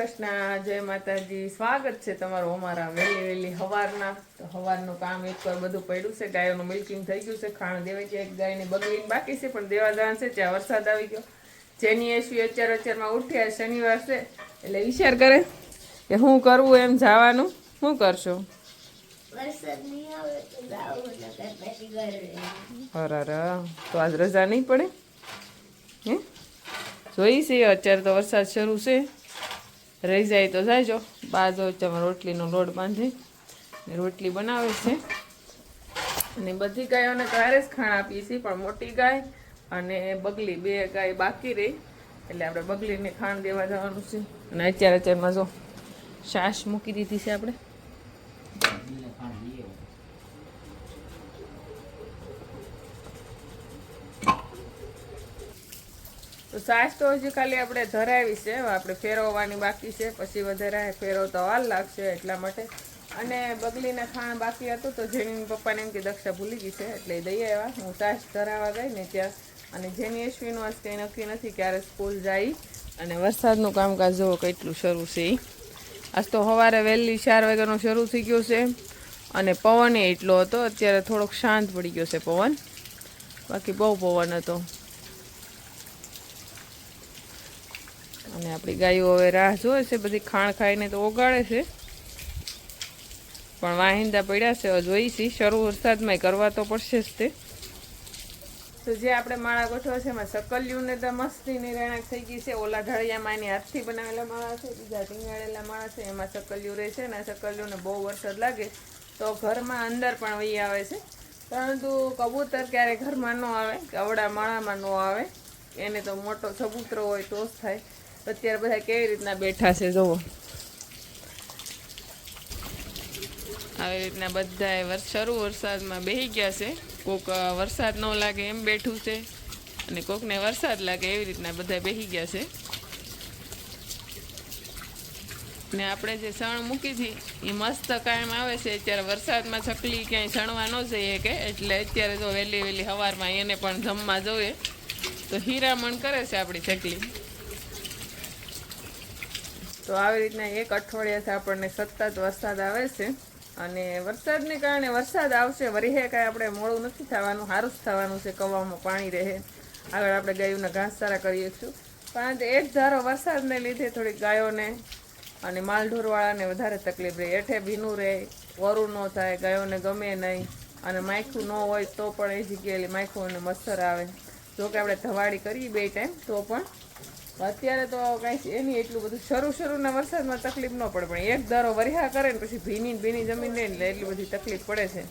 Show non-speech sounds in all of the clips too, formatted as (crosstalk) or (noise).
કૃષ્ણ જય માતાજી સ્વાગત છે તમારું અમારા વહેલી વહેલી હવારના. તો હવારનું કામ એક વાર બધું પડ્યું છે ગાયોનું મિલ્કિંગ થઈ ગયું છે ખાણ દેવાય છે એક ગાયની બગડીને બાકી છે પણ દેવા જવાનું છે ત્યાં વરસાદ આવી ગયો. જેની એસવી અત્યાર અત્યારમાં ઉઠ્યા શનિવાર છે એટલે વિચાર કરે કે શું કરવું એમ જવાનું. શું કરશો. અરે તો આજ રજા નહીં પડે? હે? જોઈ છે અત્યારે તો વરસાદ શરૂ છે. રહી જાય તો જાજો. બાજુ વચ્ચેમાં રોટલીનો લોડ બાંધી રોટલી બનાવે છે. અને બધી ગાયોને ત્યારે જ ખાણ આપીએ છીએ, પણ મોટી ગાય અને બગલી બે ગાય બાકી રહી. એટલે આપણે બગલીને ખાણ દેવા જવાનું છે. અને અત્યારે અત્યારમાં જો છાશ મૂકી દીધી છે આપણે. તો સાસ તો હજી ખાલી આપણે ધરાવી છે. આપણે ફેરવવાની બાકી છે. પછી વધારે ફેરવતા વાર લાગશે એટલા માટે. અને બગલીને ખાણ બાકી હતું તો જેની પપ્પાને એમ કે દક્ષા ભૂલી ગઈ છે, એટલે દઈ આવ્યા. હું સાસ ધરાવા ગઈ ને ત્યાં. અને જેની એશવીનું આજ કંઈ નક્કી નથી ક્યારે સ્કૂલ જાય. અને વરસાદનું કામકાજ જુઓ કેટલું શરૂ છે એ આજ તો સવારે વહેલી ચાર વાગ્યાનો શરૂ થઈ ગયો છે. અને પવન એટલો હતો, અત્યારે થોડોક શાંત પડી ગયો છે પવન. બાકી બહુ પવન હતો. અને આપણી ગાયો હવે રાહ જોવે છે, બધી ખાણ ખાઈને તો ઓગાળે છે. પણ વાહિંદા પડ્યા છે જોઈ છે, શરૂ વરસાદમાં કરવા તો પડશે જ તે. તો જે આપણે માળા ગોઠવા છે, એમાં સકલ્યુને તો મસ્તી નિરાણાક થઈ ગઈ છે. ઓલા ઢળિયામાં એની હાથથી બનાવેલા માળા છે, બીજા ટીંગાળેલા માળા છે, એમાં સકલિયું રહે છે અને સકલિયુંને બહુ વરસાદ લાગે તો ઘરમાં અંદર પણ વહી આવે છે. પરંતુ કબૂતર ક્યારેય ઘરમાં ન આવે, કે અવડા માળામાં ન આવે. એને તો મોટો ચબૂતરો હોય તો જ થાય. અત્યારે બધા કેવી રીતના બેઠા છે જુઓ આવી રીતના બધા શરૂ વરસાદમાં બેહી ગયા છે. કોક વરસાદ ન લાગે એમ બેઠું છે અને કોકને વરસાદ લાગે એવી રીતના બધા બેહી ગયા છે. ને આપણે જે સણ મૂકી હતી એ મસ્ત કાયમ આવે છે. અત્યારે વરસાદમાં ચકલી ક્યાંય સણવા ન જઈએ કે, એટલે અત્યારે જો વહેલી વહેલી સવારમાં એને પણ જમવા જોઈએ. તો હીરામણ કરે છે આપણી ચકલી તો આવી રીતના એક અઠવાડિયાથી આપણને સતત વરસાદ આવે છે. અને વરસાદને કારણે વરસાદ આવશે, વરીહે કાંઈ આપણે મોડું નથી થવાનું સારું જ થવાનું છે, કવામાં પાણી રહે. આગળ આપણે ગાયોના ઘાસ સારા કરીએ છું પરંતુ એક ધારો વરસાદને લીધે થોડી ગાયોને અને માલઢોરવાળાને વધારે તકલીફ રહે. એઠે ભીનું રહે, વરું ન થાય, ગાયોને ગમે નહીં અને માયખું ન હોય તો પણ એ જગ્યાએ માયખું અને મચ્છર આવે. જો કે આપણે ધવાડી કરીએ બે ટાઈમ તો પણ અત્યારે તો કાંઈ એની એટલું બધું શરૂ શરૂના વરસાદમાં તકલીફ ન પડે, પણ એક ધારો વરિહા કરે ને પછી ભીની ભીની જમીન લે એટલે એટલી બધી તકલીફ પડે છે.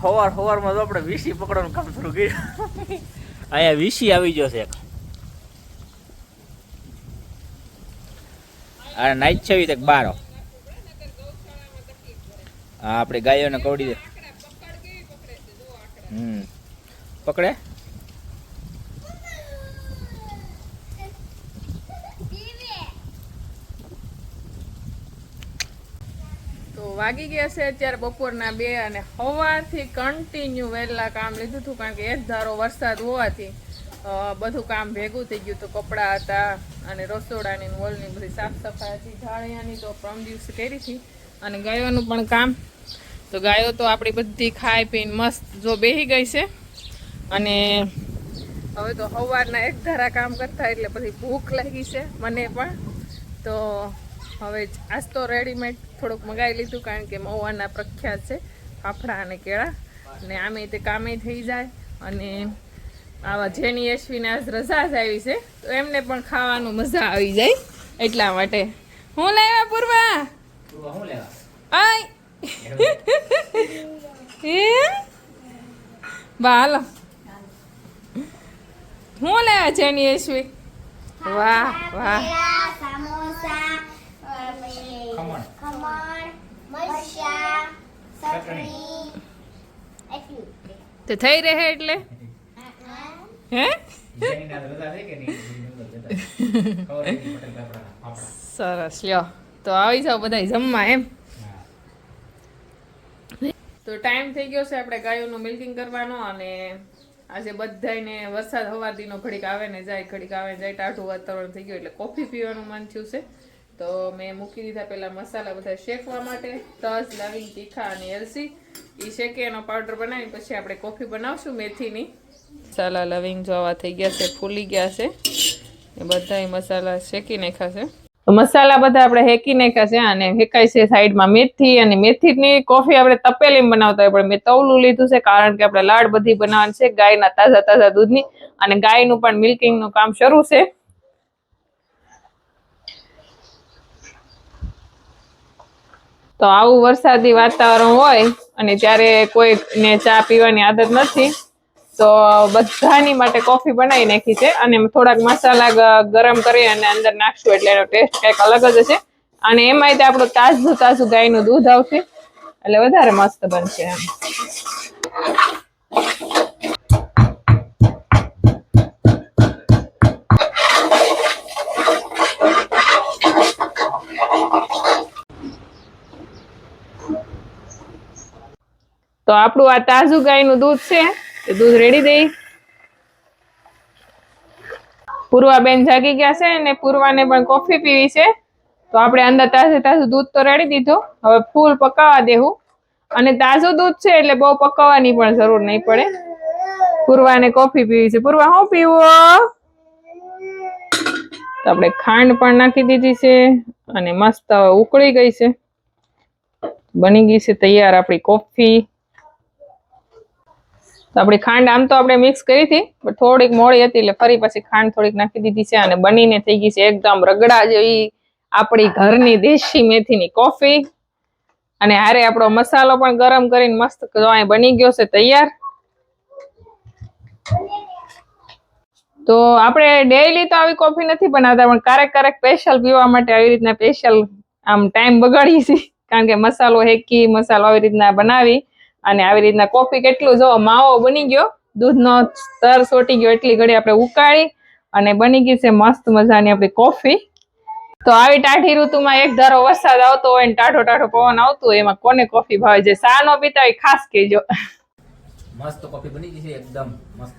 સવાર સવારમાં તો આપણે વીસી પકડવાનું કામ શરૂ કર્યું. અહીંયા વીસી આવી ગયો છે આ નાઈટ છે બારો. હા, આપણે ગાયોને કવડી દે. હમ. પકડે? તો વાગી ગયા છે અત્યારે બપોરના બે અને સવારથી કન્ટિન્યુ વહેલા કામ લીધું હતું કારણ કે એક ધારો વરસાદ હોવાથી બધું કામ ભેગું થઈ ગયું હતું કપડાં હતા અને રસોડાની વોલની બધી સાફ સફાઈ હતી. ઢાળિયાની તો પ્રમ દિવસે કરી હતી અને ગાયોનું પણ કામ તો ગાયો તો આપણી બધી ખાઈ પીને મસ્ત જો બેહી ગઈ છે. અને હવે તો સવારના એક ધારા કામ કરતા એટલે પછી ભૂખ લાગી છે મને પણ. તો હવે આજ તો રેડીમેડ થોડુંક મગાવી લીધું કારણ કે મવાના પ્રખ્યાત છે ફાફડા અને કેળા. અને આમે તે કામે થઈ જાય અને આવા જેની યશવીને આજ રજા જ આવી છે તો એમને પણ ખાવાનું મજા આવી જાય એટલા માટે. હું લાવ્યા પૂર્વા હું લેવા? આય! હાલો હું લેવા જેની યશવી વાહ વાહ. સમોસા તો થઈ રહે એટલે? હે? સરસ લ્યો. તો આવી જાઓ બધા જમવા એમ. તો ટાઈમ થઈ ગયો છે, આપણે ગાયોનું મિલ્કિંગ કરવાનો અને આજે બધાયને વરસાદ હવારદીનો ઘડીક આવે ને જાય, ઘડીક આવે ને જાય, ટાઢું વાતાવરણ થઈ ગયું એટલે કોફી પીવાનું મન થયું છે. તો મેં મૂકી દીધા પહેલાં મસાલા બધા શેકવા માટે, તજ, લવિંગ, તીખા અને એલસી એ શેકી, એનો પાવડર બનાવી પછી આપણે કોફી બનાવશું મેથીની. મસાલા, લવિંગ જોવા થઈ ગયા છે, ફૂલી ગયા છે. એ બધા મસાલા શેકી નાખ્યા છે. તો મસાલા બધા આપણે હેકી નાખ્યા છે અને હેકાય છે સાઈડમાં મેથી અને મેથીની કોફી આપણે તપેલી બનાવતા હોય, પણ મેં તવલું લીધું છે કારણ કે આપણે લાડ બધી બનાવવાની છે, ગાયના તાજા તાજા દૂધની અને ગાયનું પણ મિલ્કિંગનું કામ શરૂ છે. તો આવું વરસાદી વાતાવરણ હોય અને ત્યારે કોઈને ચા પીવાની આદત નથી. તો બધાની માટે કોફી બનાવી નાખી છે અને થોડાક મસાલા ગરમ કરી અને અંદર નાખશું એટલે એનો ટેસ્ટ કંઈક અલગ જ હશે. અને એમાંય તે આપણું તાજું તાજું ગાયનું દૂધ આવશે. એટલે વધારે મસ્ત બનશે તો આપણું આ તાજું ગાયનું દૂધ છે. એ દૂધ રેડી દઈ પૂર્વાબેન જાગી ગયા છે અને પૂર્વાને પણ કોફી પીવી છે. તો આપણે અંદર તાજે તાજું દૂધ તો રેડી દીધું. હવે ફૂલ પકાવવા દેવું. અને તાજું દૂધ છે એટલે બહુ પકાવવાની પણ જરૂર નહીં પડે. પૂર્વાને કોફી પીવી છે. પૂર્વા, હું પીવું? તો આપણે ખાંડ પણ નાખી દીધી છે અને મસ્ત ઉકળી ગઈ છે. બની ગઈ છે તૈયાર આપણી કોફી તો આપણી ખાંડ આમ તો આપણે મિક્સ કરી હતી, પણ થોડીક મોડી હતી એટલે ફરી પછી ખાંડ થોડીક નાખી દીધી છે અને બનીને થઈ ગઈ છે એકદમ રગડા જેવી આપણી ઘરની દેશી મેથીની કોફી અને હારે આપણો મસાલો પણ ગરમ કરીને મસ્ત બની ગયો છે તૈયાર. તો આપણે ડેઈલી તો આવી કોફી નથી બનાવતા, પણ ક્યારેક ક્યારેક સ્પેશિયલ પીવા માટે આવી રીતના સ્પેશિયલ આમ ટાઈમ બગાડીએ છીએ. કારણ કે મસાલો હેકી મસાલો આવી રીતના બનાવી. અને આવી રીતના કોફી કેટલું જો માવો બની ગયો દૂધનો સ્તર સોટી ગયો એટલી ઘડી આપણે ઉકાળી અને બની ગઈ છે મસ્ત મજાની આપણી કોફી. તો આવી ટાઢી ઋતુમાં એક ધારો વરસાદ આવતો હોય ને ટાઢો ટાઢો પવન આવતો હોય એમાં કોને કોફી ભાવે? છે સા નો પીતા હોય ખાસ કહેજો. મસ્ત કોફી બની ગઈ છે એકદમ મસ્ત.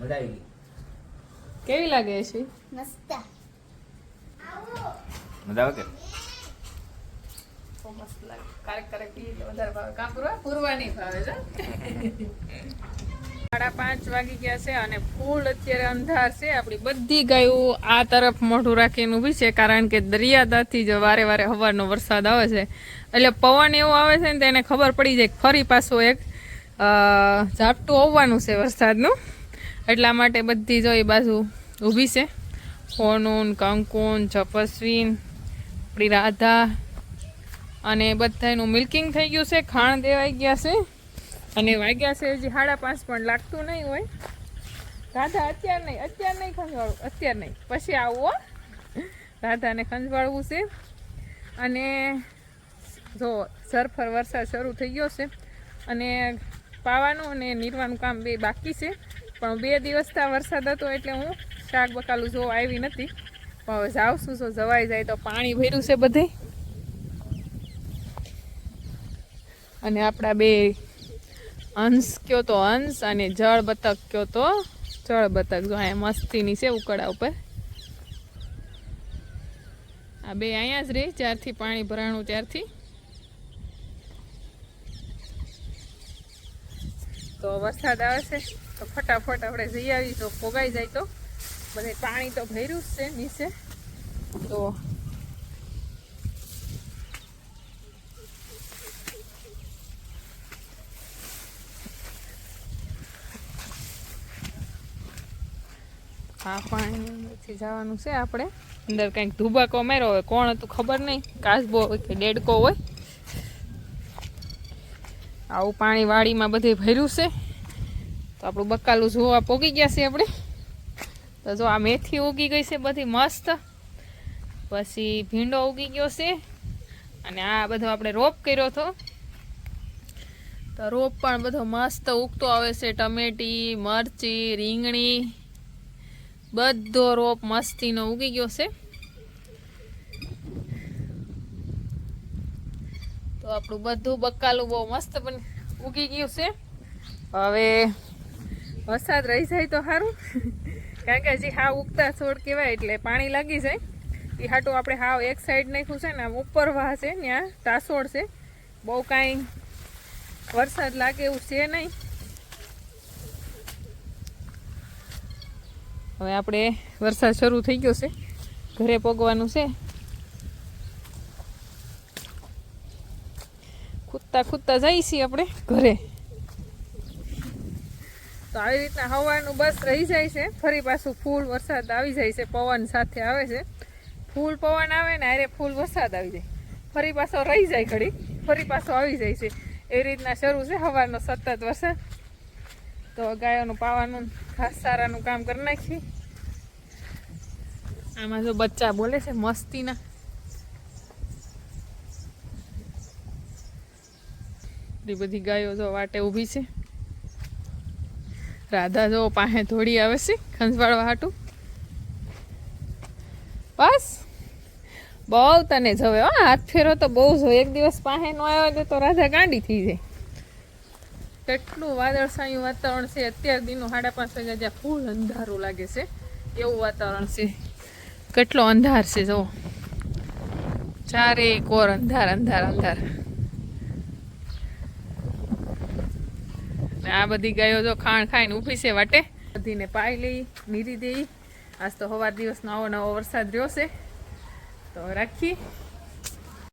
મજા આવી ગઈ. કેવી લાગે છે? મસ્ત. મજા આવે કે? મસ્ત લાગે. કારેક કારેક પીએ વધારે ભાવે. કાં પૂરવા? પૂરવા નહીં ભાવે છે. (laughs) સાડા પાંચ વાગી ગયા છે અને ફૂલ અત્યારે અંધાર છે. આપણી બધી ગાયો આ તરફ મોઢું રાખીને ઊભી છે કારણ કે દરિયાદાથી જ વારે વારે હવારનો વરસાદ આવે છે. એટલે પવન એવો આવે છે ને તો એને ખબર પડી જાય ફરી પાછો એક ઝાપટું આવવાનું છે વરસાદનું. એટલા માટે બધી જો એ બાજુ ઊભી છે. ફોનુન, કંકુન, જપસ્વીન, આપણી રાધા અને બધાનું મિલ્કિંગ થઈ ગયું છે, ખાણ દેવાઈ ગયા છે. અને વાગ્યા છે, હજી સાડા પાંચ પણ લાગતું નહીં હોય. રાધા અત્યાર નહીં અત્યાર નહીં ખંજવાળું અત્યાર નહીં. પછી આવું રાધાને ખંજવાળવું છે. અને જો, સરફર વરસાદ શરૂ થઈ ગયો છે. અને પાવાનું અને નીરવાનું કામ બે બાકી છે. પણ બે દિવસથી આ વરસાદ હતો એટલે હું શાક બકાલું જો આવી નથી. પણ હવે જાઉં છું, જો જવાઈ જાય તો પાણી ભર્યું છે બધે. અને આપણા બે અંશ કયો તો અંશ અને જળ બતક કયો તો જળ બતક. જો અહીંયા મસ્તીની છે ઉકળા ઉપર. આ બે અહીંયા જ રહી જ્યારથી પાણી ભરાણું ત્યારથી. તો વરસાદ આવે છે, તો ફટાફટ આપણે જઈ આવી તો ફોગાઈ જાય તો. બધે પાણી તો ભર્યું જ છે નીચે. તો આ પાણીથી જવાનું છે આપણે. અંદર કંઈક ધુબાકો માર્યો હોય, કોણ હતું ખબર નહીં. કાચબો હોય કે ડેડકો હોય. આવું પાણી વાડીમાં બધે ભર્યું છે. તો આપણું બકાલું જોવા પોગી ગયા છે આપણે. તો જો આ મેથી ઉગી ગઈ છે, બધી મસ્ત. પછી ભીંડો ઉગી ગયો છે. અને આ બધો આપણે રોપ કર્યો હતો. તો રોપ પણ બધો મસ્ત ઉગતો આવે છે. ટમેટી, મરચી, રીંગણી. બધો રોપ મસ્તીનો ઉગી ગયો છે. તો આપણું બધું બકાલું બહુ મસ્ત પણ ઉગી ગયું છે. હવે વરસાદ રહી જાય તો સારું (laughs) કારણ કે હજી હાવ ઉગતા છોડ કહેવાય એટલે પાણી લાગી જાય. એ હાટું આપણે હાવ એક સાઈડ નાખ્યું છે ને આમ ઉપર વાહ છે ત્યાં તાસોડ છે. બહુ કાંઈ વરસાદ લાગે એવું છે નહીં. હવે આપણે વરસાદ શરૂ થઈ ગયો છે. ઘરે પગવાનું છે. ખૂદતા ખૂદતા જઈએ છીએ આપણે ઘરે. તો આવી રીતના હવાનું બસ રહી જાય છે. ફરી પાછું ફૂલ વરસાદ આવી જાય છે. પવન સાથે આવે છે. ફૂલ પવન આવે ને અરે ફૂલ વરસાદ આવી જાય. ફરી પાછો રહી જાય ઘડી. ફરી પાછો આવી જાય છે. એ રીતના શરૂ છે હવાનો સતત વરસાદ. તો ગાયોનું પાવાનું ઘાસ સારાનું કામ કરી નાખ્યું આમાં જો બચ્ચા બોલે છે મસ્તીના. એટલી બધી ગાયો જો વાટે ઊભી છે. રાધા જો પાસે થોડી આવે છે, ખંજવાળવા હાટું. બસ. બહુ તને જવે હા, હાથ ફેરો તો બહુ જો એક દિવસ પાસે નો આવ્યો તો રાધા ગાંડી થઈ જાય. કેટલું વાદળછાયું વાતાવરણ છે. અત્યાર દીનું સાડા પાંચ વાગ્યા જ્યાં ફૂલ અંધારું લાગે છે. એવું વાતાવરણ છે. કેટલો અંધાર છે જો ચારે કોર અંધાર અંધાર અંધાર. ને આ બધી ગાયો જો ખાણ ખાઈને ઊભી છે વાટે. બધીને પાઈ લઈ, નીરી દઈ. આજ તો સવાર દિવસનો આવો નવો વરસાદ રહ્યો છે. તો રાખી